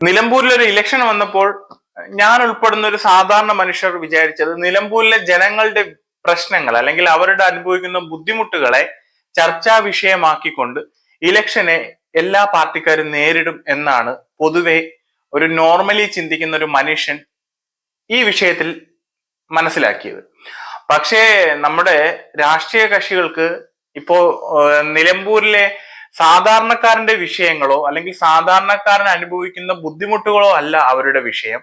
നിലമ്പൂരിലൊരു election വന്നപ്പോൾ ഞാൻ ഉൾപ്പെടുന്ന ഒരു സാധാരണ മനുഷ്യർ വിചാരിച്ചത് നിലമ്പൂരിലെ ജനങ്ങളുടെ പ്രശ്നങ്ങൾ അല്ലെങ്കിൽ അവരുടെ അനുഭവിക്കുന്ന ബുദ്ധിമുട്ടുകളെ ചർച്ചാ വിഷയമാക്കിക്കൊണ്ട് ഇലക്ഷനെ എല്ലാ പാർട്ടിക്കാരും നേരിടും എന്നാണ് പൊതുവെ ഒരു നോർമലി ചിന്തിക്കുന്ന ഒരു മനുഷ്യൻ ഈ വിഷയത്തിൽ മനസ്സിലാക്കിയത്. പക്ഷേ നമ്മുടെ രാഷ്ട്രീയ കക്ഷികൾക്ക് ഇപ്പോ നിലമ്പൂരിലെ സാധാരണക്കാരന്റെ വിഷയങ്ങളോ അല്ലെങ്കിൽ സാധാരണക്കാരൻ അനുഭവിക്കുന്ന ബുദ്ധിമുട്ടുകളോ അല്ല അവരുടെ വിഷയം.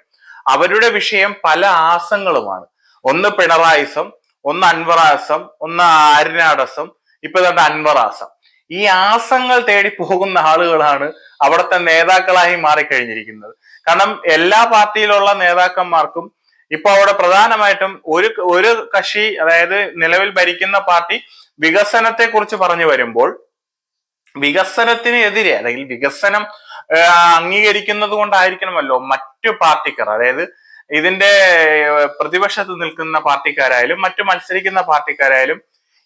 അവരുടെ വിഷയം പല ആസങ്ങളുമാണ്. ഒന്ന് പിണറായിസം ഒന്ന് അൻവറാസം ഒന്ന് ആര്യനാടസം ഇപ്പൊ തന്നെ അൻവറാസം. ഈ ആസങ്ങൾ തേടി പോകുന്ന ആളുകളാണ് അവിടുത്തെ നേതാക്കളായി മാറിക്കഴിഞ്ഞിരിക്കുന്നത്. കാരണം എല്ലാ പാർട്ടിയിലുള്ള നേതാക്കന്മാർക്കും ഇപ്പൊ അവിടെ പ്രധാനമായിട്ടും ഒരു ഒരു കക്ഷി അതായത് നിലവിൽ ഭരിക്കുന്ന പാർട്ടി വികസനത്തെ കുറിച്ച് പറഞ്ഞു വരുമ്പോൾ വികസനത്തിന് എതിരെ അല്ലെങ്കിൽ വികസനം അംഗീകരിക്കുന്നത് കൊണ്ടായിരിക്കണമല്ലോ മറ്റു പാർട്ടിക്കാർ. അതായത് ഇതിന്റെ പ്രതിപക്ഷത്ത് നിൽക്കുന്ന പാർട്ടിക്കാരായാലും മറ്റു മത്സരിക്കുന്ന പാർട്ടിക്കാരായാലും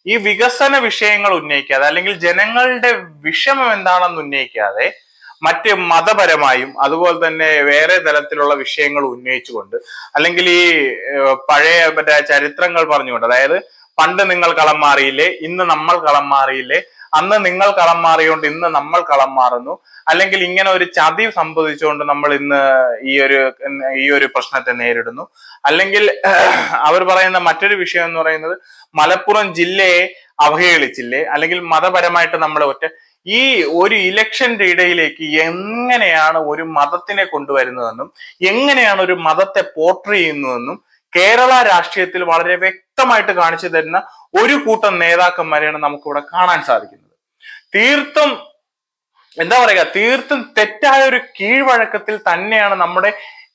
ഈ വികസന വിഷയങ്ങൾ ഉന്നയിക്കാതെ അല്ലെങ്കിൽ ജനങ്ങളുടെ വിഷമം എന്താണെന്ന് ഉന്നയിക്കാതെ മറ്റ് മതപരമായും അതുപോലെ തന്നെ വേറെ തരത്തിലുള്ള വിഷയങ്ങൾ ഉന്നയിച്ചുകൊണ്ട് അല്ലെങ്കിൽ ഈ പഴയ മറ്റേ ചരിത്രങ്ങൾ പറഞ്ഞുകൊണ്ട് അതായത് പണ്ട് നിങ്ങൾ കളം മാറിയില്ലേ ഇന്ന് നമ്മൾ കളം മാറിയില്ലേ അന്ന് നിങ്ങൾ കളം മാറിയോണ്ട് ഇന്ന് നമ്മൾ കളം മാറുന്നു. അല്ലെങ്കിൽ ഇങ്ങനെ ഒരു ചതി സംഭവിച്ചുകൊണ്ട് നമ്മൾ ഇന്ന് ഈ ഒരു ഈ ഒരു പ്രശ്നത്തെ നേരിടുന്നു. അല്ലെങ്കിൽ അവർ പറയുന്ന മറ്റൊരു വിഷയം എന്ന് പറയുന്നത് മലപ്പുറം ജില്ലയെ അവഹേളിച്ചില്ലേ? അല്ലെങ്കിൽ മതപരമായിട്ട് നമ്മൾ ഒറ്റ ഈ ഒരു ഇലക്ഷന്റെ ഇടയിലേക്ക് എങ്ങനെയാണ് ഒരു മതത്തിനെ കൊണ്ടുവരുന്നതെന്നും എങ്ങനെയാണ് ഒരു മതത്തെ പോർട്ട് ചെയ്യുന്നതെന്നും കേരള രാഷ്ട്രീയത്തിൽ വളരെ വ്യക്തമായിട്ട് കാണിച്ചു തരുന്ന ഒരു കൂട്ടം നേതാക്കന്മാരെയാണ് നമുക്കിവിടെ കാണാൻ സാധിക്കുന്നത്. തീർത്തും എന്താ പറയുക തീർത്തും തെറ്റായ ഒരു കീഴ്വഴക്കത്തിൽ തന്നെയാണ് നമ്മുടെ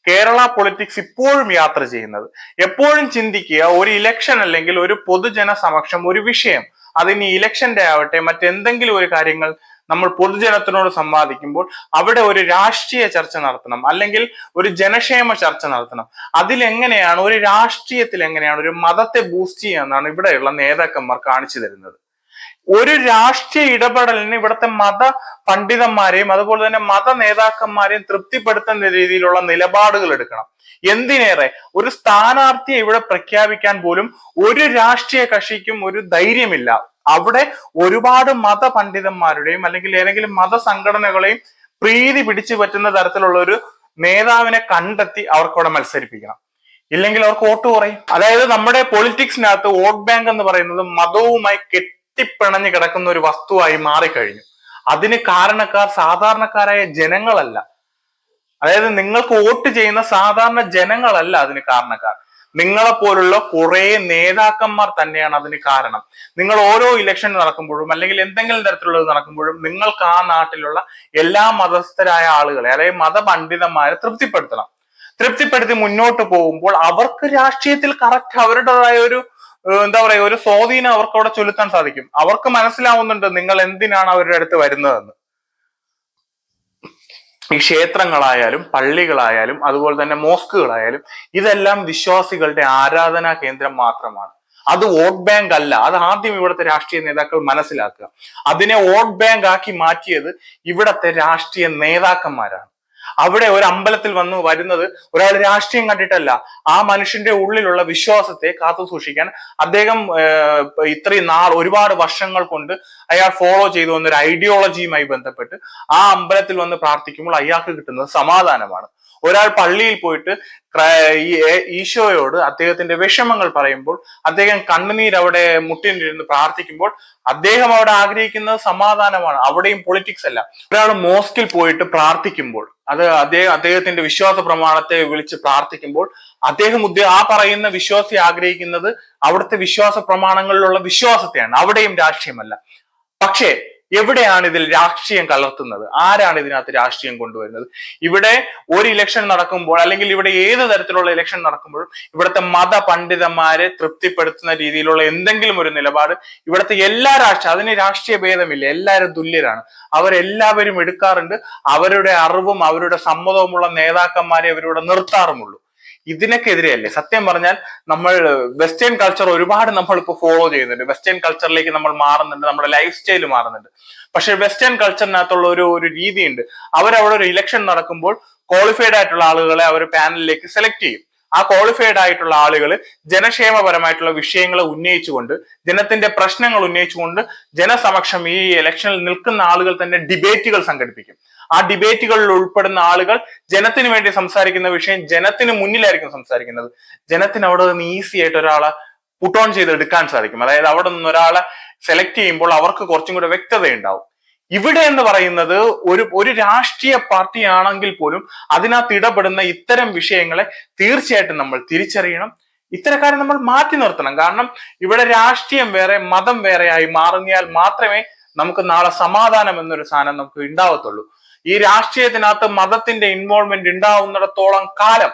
കേരള പൊളിറ്റിക്സ് ഇപ്പോഴും യാത്ര ചെയ്യുന്നത്. എപ്പോഴും ചിന്തിക്കുക ഒരു ഇലക്ഷൻ അല്ലെങ്കിൽ ഒരു പൊതുജന സമക്ഷം ഒരു വിഷയം അതിന് ഇലക്ഷന്റെ ആവട്ടെ മറ്റെന്തെങ്കിലും ഒരു കാര്യങ്ങൾ നമ്മൾ പൊതുജനത്തിനോട് സംവാദിക്കുമ്പോൾ അവിടെ ഒരു രാഷ്ട്രീയ ചർച്ച നടത്തണം. അല്ലെങ്കിൽ ഒരു ജനക്ഷേമ ചർച്ച നടത്തണം. അതിലെങ്ങനെയാണ് ഒരു രാഷ്ട്രീയത്തിൽ എങ്ങനെയാണ് ഒരു മതത്തെ ബൂസ്റ്റ് ചെയ്യാന്നാണ് ഇവിടെയുള്ള നേതാക്കന്മാർ കാണിച്ചു തരുന്നത്. ഒരു രാഷ്ട്രീയ ഇടപെടലിന് ഇവിടുത്തെ മത പണ്ഡിതന്മാരെയും അതുപോലെ തന്നെ മത നേതാക്കന്മാരെയും തൃപ്തിപ്പെടുത്തുന്ന രീതിയിലുള്ള നിലപാടുകൾ എടുക്കണം. എന്തിനേറെ? ഒരു സ്ഥാനാർത്ഥിയെ ഇവിടെ പ്രഖ്യാപിക്കാൻ പോലും ഒരു രാഷ്ട്രീയ കക്ഷിക്കും ഒരു ധൈര്യമില്ല. അവിടെ ഒരുപാട് മത പണ്ഡിതന്മാരുടെയും അല്ലെങ്കിൽ ഏതെങ്കിലും മത സംഘടനകളെയും പ്രീതി പിടിച്ചു പറ്റുന്ന തരത്തിലുള്ള ഒരു നേതാവിനെ കണ്ടെത്തി അവർക്കവിടെ മത്സരിപ്പിക്കണം. ഇല്ലെങ്കിൽ അവർക്ക് വോട്ട് കുറയും. അതായത് നമ്മുടെ പൊളിറ്റിക്സിനകത്ത് വോട്ട് ബാങ്ക് എന്ന് പറയുന്നത് മതവുമായി കെട്ടിപ്പിണഞ്ഞു കിടക്കുന്ന ഒരു വസ്തുവായി മാറിക്കഴിഞ്ഞു. അതിന് കാരണക്കാർ സാധാരണക്കാരായ ജനങ്ങളല്ല. അതായത് നിങ്ങൾക്ക് വോട്ട് ചെയ്യുന്ന സാധാരണ ജനങ്ങളല്ല അതിന് കാരണക്കാർ. നിങ്ങളെ പോലുള്ള കുറെ നേതാക്കന്മാർ തന്നെയാണ് അതിന് കാരണം. നിങ്ങൾ ഓരോ ഇലക്ഷൻ നടക്കുമ്പോഴും അല്ലെങ്കിൽ എന്തെങ്കിലും തരത്തിലുള്ളത് നടക്കുമ്പോഴും നിങ്ങൾക്ക് ആ നാട്ടിലുള്ള എല്ലാ മതസ്ഥരായ ആളുകളെ അതായത് മതപണ്ഡിതന്മാരെ തൃപ്തിപ്പെടുത്തണം. തൃപ്തിപ്പെടുത്തി മുന്നോട്ട് പോകുമ്പോൾ അവർക്ക് രാഷ്ട്രീയത്തിൽ കറക്റ്റ് അവരുടേതായ ഒരു എന്താ പറയുക ഒരു സ്വാധീനം അവർക്ക് അവിടെ സാധിക്കും. അവർക്ക് മനസ്സിലാവുന്നുണ്ട് നിങ്ങൾ എന്തിനാണ് അവരുടെ അടുത്ത് വരുന്നതെന്ന്. ഈ ക്ഷേത്രങ്ങളായാലും പള്ളികളായാലും അതുപോലെ തന്നെ മോസ്കുകളായാലും ഇതെല്ലാം വിശ്വാസികളുടെ ആരാധനാ കേന്ദ്രം മാത്രമാണ്. അത് വോട്ട് ബാങ്ക് അല്ല. അത് ആദ്യം ഇവിടുത്തെ രാഷ്ട്രീയ നേതാക്കൾ മനസ്സിലാക്കുക. അതിനെ വോട്ട് ബാങ്ക് ആക്കി മാറ്റിയത് ഇവിടത്തെ രാഷ്ട്രീയ നേതാക്കന്മാരാണ്. അവിടെ ഒരു അമ്പലത്തിൽ വന്ന് വരുന്നത് ഒരാൾ രാഷ്ട്രീയം കണ്ടിട്ടല്ല. ആ മനുഷ്യന്റെ ഉള്ളിലുള്ള വിശ്വാസത്തെ കാത്തു സൂക്ഷിക്കാൻ അദ്ദേഹം ഇത്രയും നാൾ ഒരുപാട് വർഷങ്ങൾ കൊണ്ട് അയാൾ ഫോളോ ചെയ്തു വന്ന ഒരു ഐഡിയോളജിയുമായി ബന്ധപ്പെട്ട് ആ അമ്പലത്തിൽ വന്ന് പ്രാർത്ഥിക്കുമ്പോൾ അയാൾക്ക് കിട്ടുന്നത് സമാധാനമാണ്. ഒരാൾ പള്ളിയിൽ പോയിട്ട് ഈശോയോട് അദ്ദേഹത്തിന്റെ വിഷമങ്ങൾ പറയുമ്പോൾ അദ്ദേഹം കണ്ണുനീർ അവിടെ മുട്ടിനിരുന്ന് പ്രാർത്ഥിക്കുമ്പോൾ അദ്ദേഹം അവിടെ ആഗ്രഹിക്കുന്നത് സമാധാനമാണ്. അവിടെയും പൊളിറ്റിക്സ് അല്ല. ഒരാൾ മോസ്കിൽ പോയിട്ട് പ്രാർത്ഥിക്കുമ്പോൾ അത് അദ്ദേഹം അദ്ദേഹത്തിന്റെ വിശ്വാസ പ്രമാണത്തെ വിളിച്ച് പ്രാർത്ഥിക്കുമ്പോൾ അദ്ദേഹം ആ പറയുന്ന വിശ്വാസി ആഗ്രഹിക്കുന്നത് അവിടുത്തെ വിശ്വാസ പ്രമാണങ്ങളിലുള്ള വിശ്വാസത്തെയാണ്. അവിടെയും രാഷ്ട്രീയമല്ല. പക്ഷേ എവിടെയാണ് ഇതിൽ രാഷ്ട്രീയം കലർത്തുന്നത്? ആരാണ് ഇതിനകത്ത് രാഷ്ട്രീയം കൊണ്ടുവരുന്നത്? ഇവിടെ ഒരു ഇലക്ഷൻ നടക്കുമ്പോൾ അല്ലെങ്കിൽ ഇവിടെ ഏത് തരത്തിലുള്ള ഇലക്ഷൻ നടക്കുമ്പോഴും ഇവിടുത്തെ മത പണ്ഡിതന്മാരെ തൃപ്തിപ്പെടുത്തുന്ന രീതിയിലുള്ള എന്തെങ്കിലും ഒരു നിലപാട് ഇവിടുത്തെ എല്ലാ രാഷ്ട്രീയ അതിന് രാഷ്ട്രീയ ഭേദമില്ല. എല്ലാവരും തുല്യരാണ്. അവരെല്ലാവരും എടുക്കാറുണ്ട്. അവരുടെ അറിവും അവരുടെ സമ്മതവുമുള്ള നേതാക്കന്മാരെ അവരിവിടെ നിർത്താറുമുള്ളൂ. ഇതിനൊക്കെതിരെയല്ലേ? സത്യം പറഞ്ഞാൽ നമ്മൾ വെസ്റ്റേൺ കൾച്ചർ ഒരുപാട് നമ്മൾ ഇപ്പോൾ ഫോളോ ചെയ്യുന്നുണ്ട് വെസ്റ്റേൺ കൾച്ചറിലേക്ക് നമ്മൾ മാറുന്നുണ്ട് നമ്മുടെ ലൈഫ് സ്റ്റൈൽ മാറുന്നുണ്ട്. പക്ഷെ വെസ്റ്റേൺ കൾച്ചറിനകത്തുള്ള ഒരു ഒരു രീതിയുണ്ട്. അവരവിടെ ഒരു ഇലക്ഷൻ നടക്കുമ്പോൾ ക്വാളിഫൈഡ് ആയിട്ടുള്ള ആളുകളെ അവർ പാനലിലേക്ക് സെലക്ട് ചെയ്യും. ആ ക്വാളിഫൈഡ് ആയിട്ടുള്ള ആളുകൾ ജനക്ഷേമപരമായിട്ടുള്ള വിഷയങ്ങൾ ഉന്നയിച്ചുകൊണ്ട് ജനത്തിന്റെ പ്രശ്നങ്ങൾ ഉന്നയിച്ചുകൊണ്ട് ജനസമക്ഷം ഈ ഇലക്ഷനിൽ നിൽക്കുന്ന ആളുകൾ തന്നെ ഡിബേറ്റുകൾ സംഘടിപ്പിക്കും. ആ ഡിബേറ്റുകളിൽ ഉൾപ്പെടുന്ന ആളുകൾ ജനത്തിന് വേണ്ടി സംസാരിക്കുന്ന വിഷയം ജനത്തിന് മുന്നിലായിരിക്കും സംസാരിക്കുന്നത്. ജനത്തിന് അവിടെ നിന്ന് ഈസി ആയിട്ട് ഒരാളെ പുട്ട് ഓൺ ചെയ്ത് എടുക്കാൻ സാധിക്കും. അതായത് അവിടെ നിന്ന് ഒരാളെ സെലക്ട് ചെയ്യുമ്പോൾ അവർക്ക് കുറച്ചും കൂടെ വ്യക്തത ഉണ്ടാവും ഇവിടെ എന്ന് പറയുന്നത് ഒരു ഒരു രാഷ്ട്രീയ പാർട്ടി ആണെങ്കിൽ പോലും അതിനകത്ത് ഇടപെടുന്ന ഇത്തരം വിഷയങ്ങളെ തീർച്ചയായിട്ടും നമ്മൾ തിരിച്ചറിയണം. ഇത്തരക്കാരെ നമ്മൾ മാറ്റി നിർത്തണം. കാരണം ഇവിടെ രാഷ്ട്രീയം വേറെ മതം വേറെയായി മാറുന്നയാൽ മാത്രമേ നമുക്ക് നാളെ സമാധാനം എന്നൊരു സാധനം നമുക്ക് ഉണ്ടാവത്തുള്ളൂ. ഈ രാഷ്ട്രീയത്തിനകത്ത് മതത്തിന്റെ ഇൻവോൾവ്മെന്റ് ഉണ്ടാവുന്നിടത്തോളം കാലം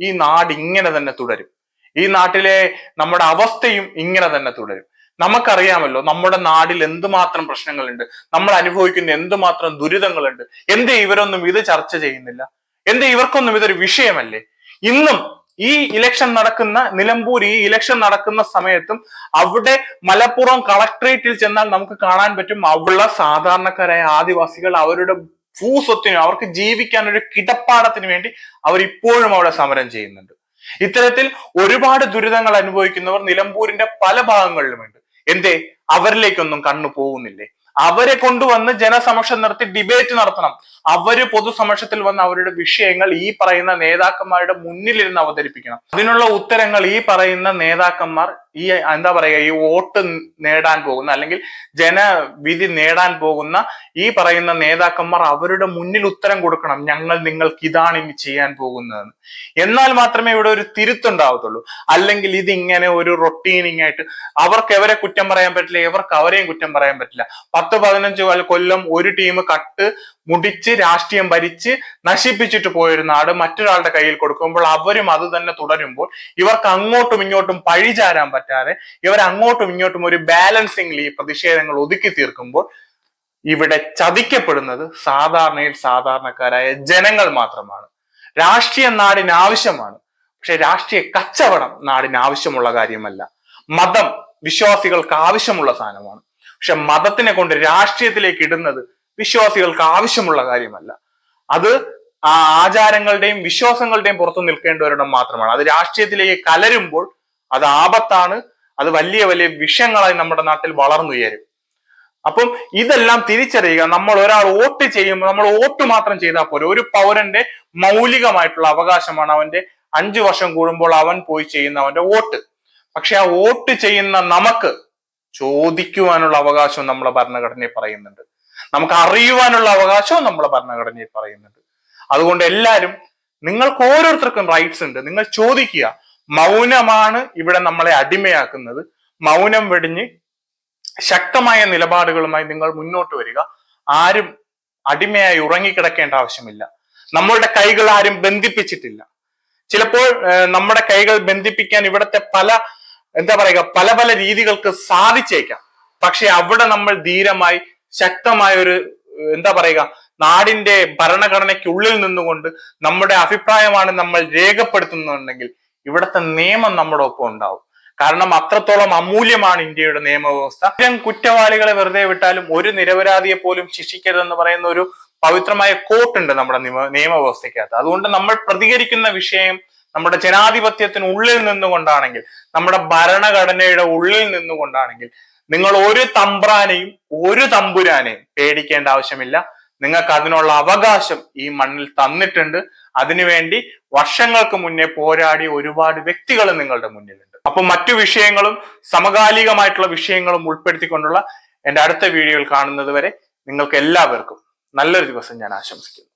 ഈ നാട് ഇങ്ങനെ തന്നെ തുടരും. ഈ നാട്ടിലെ നമ്മുടെ അവസ്ഥയും ഇങ്ങനെ തന്നെ തുടരും. നമുക്കറിയാമല്ലോ നമ്മുടെ നാടിൽ എന്തുമാത്രം പ്രശ്നങ്ങളുണ്ട് നമ്മൾ അനുഭവിക്കുന്ന എന്തുമാത്രം ദുരിതങ്ങളുണ്ട്. എന്തേ ഇവരൊന്നും ഇത് ചർച്ച ചെയ്യുന്നില്ല? എന്തേ ഇവർക്കൊന്നും ഇതൊരു വിഷയമല്ലേ? ഇന്നും ഈ ഇലക്ഷൻ നടക്കുന്ന നിലമ്പൂർ ഈ ഇലക്ഷൻ നടക്കുന്ന സമയത്തും അവിടെ മലപ്പുറം കളക്ട്രേറ്റിൽ ചെന്നാൽ നമുക്ക് കാണാൻ പറ്റും അവിടെ സാധാരണക്കാരായ ആദിവാസികൾ അവരുടെ ഭൂസ്വത്തിനും അവർക്ക് ജീവിക്കാൻ ഒരു കിടപ്പാടത്തിന് വേണ്ടി അവർ ഇപ്പോഴും അവിടെ സമരം ചെയ്യുന്നുണ്ട്. ഇത്തരത്തിൽ ഒരുപാട് ദുരിതങ്ങൾ അനുഭവിക്കുന്നവർ നിലമ്പൂരിന്റെ പല ഭാഗങ്ങളിലുമുണ്ട്. എന്തേ? അവരിലേക്കൊന്നും കണ്ണു പോകുന്നില്ലേ അവരെ കൊണ്ടുവന്ന് ജനസമക്ഷം നടത്തി ഡിബേറ്റ് നടത്തണം. അവർ പൊതുസമക്ഷത്തിൽ വന്ന് അവരുടെ വിഷയങ്ങൾ ഈ പറയുന്ന നേതാക്കന്മാരുടെ മുന്നിലിരുന്ന് അവതരിപ്പിക്കണം. അതിനുള്ള ഉത്തരങ്ങൾ ഈ പറയുന്ന നേതാക്കന്മാർ ഈ എന്താ പറയുക ഈ വോട്ട് നേടാൻ പോകുന്ന അല്ലെങ്കിൽ ജനവിധി നേടാൻ പോകുന്ന ഈ പറയുന്ന നേതാക്കന്മാർ അവരുടെ മുന്നിൽ ഉത്തരം കൊടുക്കണം. ഞങ്ങൾ നിങ്ങൾക്ക് ഇതാണ് ഇനി ചെയ്യാൻ പോകുന്നതെന്ന്. എന്നാൽ മാത്രമേ ഇവിടെ ഒരു തിരുത്തുണ്ടാവത്തുള്ളൂ. അല്ലെങ്കിൽ ഇതിങ്ങനെ ഒരു റൊട്ടീനിങ് ആയിട്ട് അവർക്ക് എവരെ കുറ്റം പറയാൻ പറ്റില്ല ഇവർക്ക് അവരെയും കുറ്റം പറയാൻ പറ്റില്ല. പത്ത് പതിനഞ്ച് കൊല്ലം ഒരു ടീം കട്ട് മുടിച്ച് രാഷ്ട്രീയം ഭരിച്ച് നശിപ്പിച്ചിട്ട് പോയൊരു നാട് മറ്റൊരാളുടെ കയ്യിൽ കൊടുക്കുമ്പോൾ അവരും അത് തന്നെ തുടരുമ്പോൾ ഇവർക്ക് അങ്ങോട്ടും ഇങ്ങോട്ടും പഴിചാരാൻ പറ്റാതെ ഇവർ അങ്ങോട്ടും ഇങ്ങോട്ടും ഒരു ബാലൻസിംഗ്ലി പ്രതിഷേധങ്ങൾ ഒതുക്കി തീർക്കുമ്പോൾ ഇവിടെ ചതിക്കപ്പെടുന്നത് സാധാരണയിൽ സാധാരണക്കാരായ ജനങ്ങൾ മാത്രമാണ്. രാഷ്ട്രീയം നാടിന് ആവശ്യമാണ്. പക്ഷെ രാഷ്ട്രീയ കച്ചവടം നാടിന് ആവശ്യമുള്ള കാര്യമല്ല. മതം വിശ്വാസികൾക്ക് ആവശ്യമുള്ള സാധനമാണ്. പക്ഷെ മതത്തിനെ കൊണ്ട് രാഷ്ട്രീയത്തിലേക്ക് ഇടുന്നത് വിശ്വാസികൾക്ക് ആവശ്യമുള്ള കാര്യമല്ല. അത് ആ ആചാരങ്ങളുടെയും വിശ്വാസങ്ങളുടെയും പുറത്തു നിൽക്കേണ്ടവരുടെ മാത്രമാണ്. അത് രാഷ്ട്രീയത്തിലേക്ക് കലരുമ്പോൾ അത് ആപത്താണ് അത് വലിയ വലിയ വിഷയങ്ങളായി നമ്മുടെ നാട്ടിൽ വളർന്നുയരും അപ്പം ഇതെല്ലാം തിരിച്ചറിയുക നമ്മൾ ഒരാൾ വോട്ട് ചെയ്യുമ്പോൾ നമ്മൾ വോട്ട് മാത്രം ചെയ്താൽ പോരെ. ഒരു പൗരന്റെ മൗലികമായിട്ടുള്ള അവകാശമാണ് അവന്റെ അഞ്ചു വർഷം കൂടുമ്പോൾ അവൻ പോയി ചെയ്യുന്ന അവന്റെ വോട്ട്. പക്ഷെ ആ വോട്ട് ചെയ്യുന്ന നമുക്ക് ചോദിക്കുവാനുള്ള അവകാശവും നമ്മളെ ഭരണഘടനയിൽ പറയുന്നുണ്ട്. നമുക്ക് അറിയുവാനുള്ള അവകാശവും നമ്മളെ ഭരണഘടനയിൽ പറയുന്നുണ്ട്. അതുകൊണ്ട് എല്ലാവരും നിങ്ങൾക്ക് ഓരോരുത്തർക്കും റൈറ്റ്സ് ഉണ്ട്. നിങ്ങൾ ചോദിക്കുക മൗനമാണ് ഇവിടെ നമ്മളെ അടിമയാക്കുന്നത്. മൗനം വെടിഞ്ഞ് ശക്തമായ നിലപാടുകളുമായി നിങ്ങൾ മുന്നോട്ട് വരിക. ആരും അടിമയായി ഉറങ്ങിക്കിടക്കേണ്ട ആവശ്യമില്ല. നമ്മളുടെ കൈകൾ ആരും ബന്ധിപ്പിച്ചിട്ടില്ല. ചിലപ്പോൾ നമ്മുടെ കൈകൾ ബന്ധിപ്പിക്കാൻ ഇവിടുത്തെ പല എന്താ പറയുക പല പല രീതികൾക്ക് സാധിച്ചേക്കാം. പക്ഷെ അവിടെ നമ്മൾ ധീരമായി ശക്തമായ ഒരു എന്താ പറയുക നാടിന്റെ ഭരണഘടനയ്ക്കുള്ളിൽ നിന്നുകൊണ്ട് നമ്മുടെ അഭിപ്രായമാണ് നമ്മൾ രേഖപ്പെടുത്തുന്നുണ്ടെങ്കിൽ ഇവിടുത്തെ നിയമം നമ്മുടെ ഒപ്പം ഉണ്ടാവും. കാരണം അത്രത്തോളം അമൂല്യമാണ് ഇന്ത്യയുടെ നിയമവ്യവസ്ഥ. ഇത്തരം കുറ്റവാളികളെ വെറുതെ വിട്ടാലും ഒരു നിരപരാധിയെ പോലും ശിക്ഷിക്കരുതെന്ന് പറയുന്ന ഒരു പവിത്രമായ കോട്ടുണ്ട് നമ്മുടെ നിയമ നിയമവ്യവസ്ഥയ്ക്കകത്ത്. അതുകൊണ്ട് നമ്മൾ പ്രതികരിക്കുന്ന വിഷയം നമ്മുടെ ജനാധിപത്യത്തിന് ഉള്ളിൽ നിന്നുകൊണ്ടാണെങ്കിൽ നമ്മുടെ ഭരണഘടനയുടെ ഉള്ളിൽ നിന്നുകൊണ്ടാണെങ്കിൽ നിങ്ങൾ ഒരു തമ്പ്രാനെയും ഒരു തമ്പുരാനെയും പേടിക്കേണ്ട ആവശ്യമില്ല. നിങ്ങൾക്ക് അതിനുള്ള അവകാശം ഈ മണ്ണിൽ തന്നിട്ടുണ്ട്. അതിനുവേണ്ടി വർഷങ്ങൾക്ക് മുന്നേ പോരാടി ഒരുപാട് വ്യക്തികൾ നിങ്ങളുടെ മുന്നിലുണ്ട്. അപ്പൊ മറ്റു വിഷയങ്ങളും സമകാലികമായിട്ടുള്ള വിഷയങ്ങളും ഉൾപ്പെടുത്തിക്കൊണ്ടുള്ള എന്റെ അടുത്ത വീഡിയോയിൽ കാണുന്നത് വരെ നിങ്ങൾക്ക് എല്ലാവർക്കും നല്ലൊരു ദിവസം ഞാൻ ആശംസിക്കുന്നു.